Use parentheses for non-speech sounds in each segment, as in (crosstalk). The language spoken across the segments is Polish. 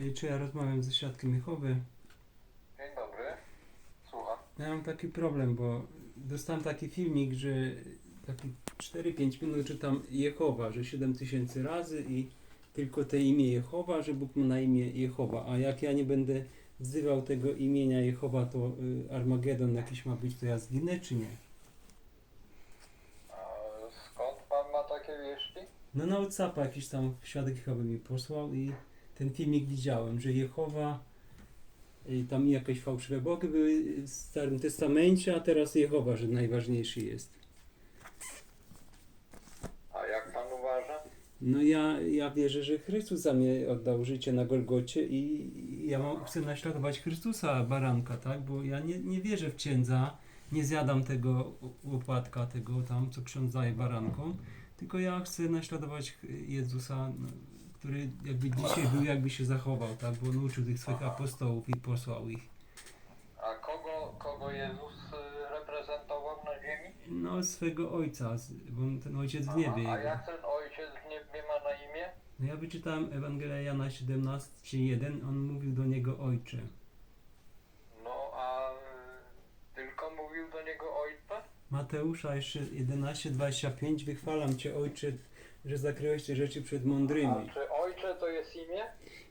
y, czy ja rozmawiam ze świadkiem Jehowy. Dzień dobry. Słucham. Ja mam taki problem, bo dostałem taki filmik, że taki 4-5 minut czytam Jehowa, że 7 tysięcy razy i tylko te imię Jehowa, że Bóg ma na imię Jehowa. A jak ja nie będę wzywał tego imienia Jehowa, to y, Armagedon jakiś ma być, to ja zginę czy nie? A skąd pan ma takie wieści? No na Whatsappa jakiś tam świadek Jehowy mi posłał i ten filmik widziałem, że Jehowa, tam jakieś fałszywe bogi były w Starym Testamencie, a teraz Jehowa, że najważniejszy jest. A jak pan uważa? No ja, ja wierzę, że Chrystus za mnie oddał życie na Golgocie i i ja mam, chcę naśladować Chrystusa, baranka, tak? Bo ja nie, nie wierzę w księdza, nie zjadam tego łopatka, tego tam, co ksiądz daje barankom, tylko ja chcę naśladować Jezusa, no, który jakby dzisiaj był, jakby się zachował, tak? Bo on uczył tych swoich apostołów i posłał ich. A kogo, kogo Jezus y, reprezentował na ziemi? No, swego ojca, bo ten ojciec w niebie. A jego. jak ten ojciec w niebie ma na imię? No ja wyczytałem Ewangelia Jana 17:1, on mówił do niego ojcze. No a y, tylko mówił do niego ojca? Mateusza jeszcze 11:25 wychwalam cię ojcze, że zakryłeś te rzeczy przed mądrymi. A czy ojcze to jest imię?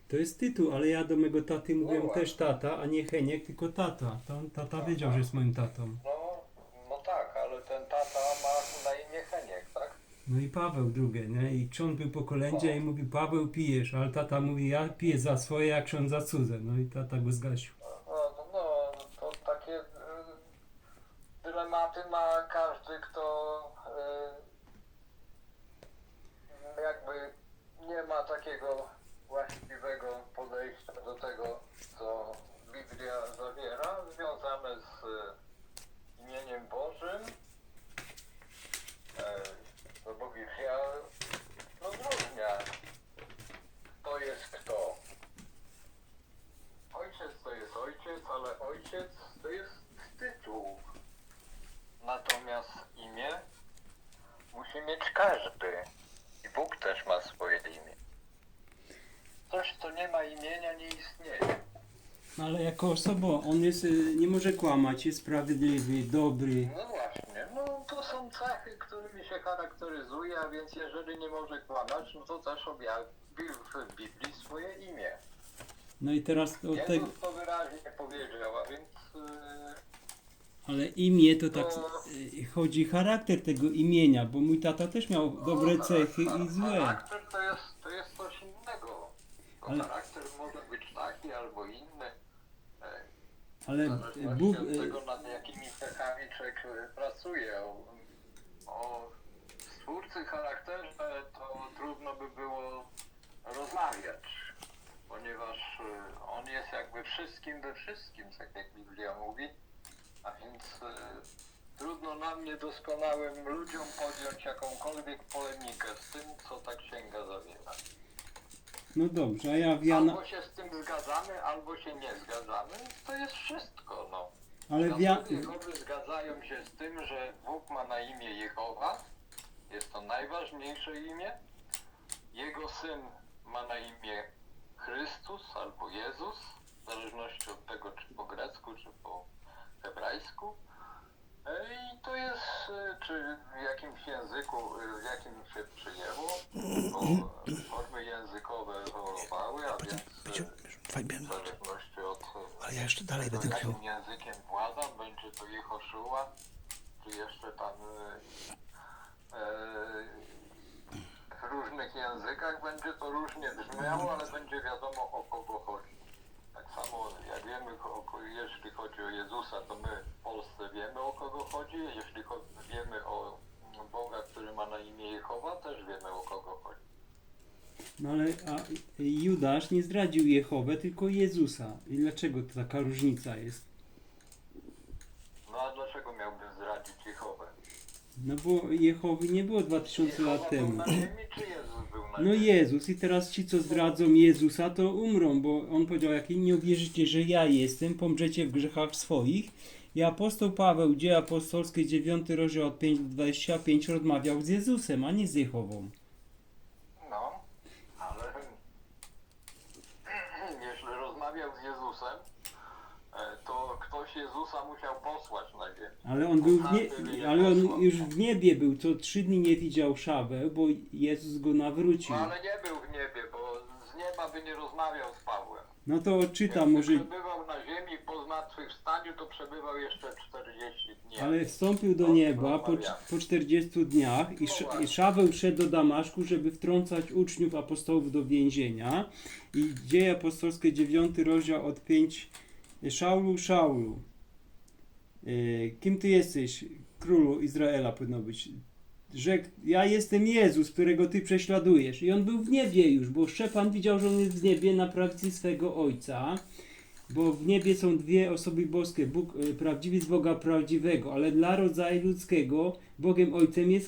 To jest tytuł, ale ja do mego taty mówiłem No też tata, a nie Heniek, tylko tata. To on, tata wiedział, że jest moim tatą. No, no tak, ale ten tata ma na imię Heniek, tak? No i Paweł drugie, nie? I ksiądz był po kolędzie i mówi Paweł pijesz, ale tata mówi ja piję za swoje, jak ksiądz za cudze. No i tata go zgasił. No, no, to takie y, dylematy ma każdy, kto y, jakby nie ma takiego właściwego podejścia do tego, co Biblia zawiera, związane z y, imieniem Bożym. E, no bo Biblia rozróżnia, kto jest kto. Ojciec to jest ojciec, ale ojciec to jest tytuł. Natomiast imię musi mieć każdy. Bóg też ma swoje imię. Coś, co nie ma imienia, nie istnieje. No ale jako osoba, on jest, y, nie może kłamać, jest sprawiedliwy, dobry. No właśnie, no to są cechy, którymi się charakteryzuje, a więc jeżeli nie może kłamać, no to też objawił w Biblii swoje imię. No i teraz od tego, Jezus to wyraźnie powiedział, a więc... Yy, ale imię to tak y, chodzi charakter tego imienia, bo mój tata też miał dobre No, cechy char- i złe. Charakter to jest, to jest coś innego. Ale- Charakter może być taki albo inny. e, Ale Bóg, od y, tego, nad jakimi cechami człowiek pracuje. O, o stwórcy charakterze to trudno by było rozmawiać, ponieważ on jest jakby wszystkim we wszystkim, tak jak Biblia mówi. A więc e, trudno nam niedoskonałym ludziom podjąć jakąkolwiek polemikę z tym, co ta księga zawiera. no dobrze, a ja w Jana, Albo się z tym zgadzamy, albo się nie zgadzamy. To jest wszystko, no. ale w ja, Świadkowie Jehowy zgadzają się z tym, że Bóg ma na imię Jehowa. Jest to najważniejsze imię. Jego syn ma na imię Chrystus albo Jezus, w zależności od tego, czy po grecku, czy po hebrajsku. E, I to jest, e, czy w jakimś języku, e, w jakim się przyjęło, bo formy językowe ewoluowały, a więc w zależności od ale ja jeszcze dalej będę jakim językiem włada, będzie to Jehoszua, czy jeszcze tam e, w różnych językach będzie to różnie brzmiało, ale będzie wiadomo o kogo chodzi. Wiemy, jeśli chodzi o Jezusa, to my w Polsce wiemy o kogo chodzi, jeśli wiemy o Boga, który ma na imię Jehowa, też wiemy o kogo chodzi. no ale a Judasz nie zdradził Jehowę, tylko Jezusa. I dlaczego to taka różnica jest? No a dlaczego miałby zdradzić Jehowę? No bo Jehowy nie było 2000 Jehowa lat był temu. na ziemi, czy był No? Jezus i teraz ci, co zdradzą Jezusa, to umrą, bo on powiedział, jak nie uwierzycie, że ja jestem, pomrzecie w grzechach swoich. I apostoł Paweł, dzieje apostolskie, 9 rozdział od 5 do 25 rozmawiał z Jezusem, a nie z Jehową. No, ale (clears throat) rozmawiał z Jezusem, ktoś Jezusa musiał posłać na ziemię. Ale on był w nie, ale on już w niebie był, co trzy dni nie widział Szaweł, bo Jezus go nawrócił. No ale nie był w niebie, bo z nieba by nie rozmawiał z Pawłem. No to czyta Jak może, przebywał na ziemi po zmartwychwstaniu, to przebywał jeszcze 40 dni. ale wstąpił do nieba po, po 40 dniach i, Sz- i Szaweł szedł do Damaszku, żeby wtrącać uczniów apostołów do więzienia. I dzieje apostolskie 9 rozdział od 5 Szaulu, Szaulu, e, kim ty jesteś, królu Izraela powinno być? Rzekł, ja jestem Jezus, którego ty prześladujesz. I on był w niebie już, bo Szczepan widział, że on jest w niebie na prawicy swego Ojca. Bo w niebie są dwie osoby boskie, Bóg e, prawdziwy z Boga prawdziwego, ale dla rodzaju ludzkiego Bogiem Ojcem jest Chrystus.